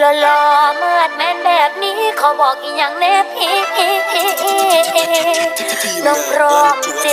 หล่อหลอมาดแมนแบบนี้ขอบอกอีอย่างแน่พี่น้องพร้อมเจ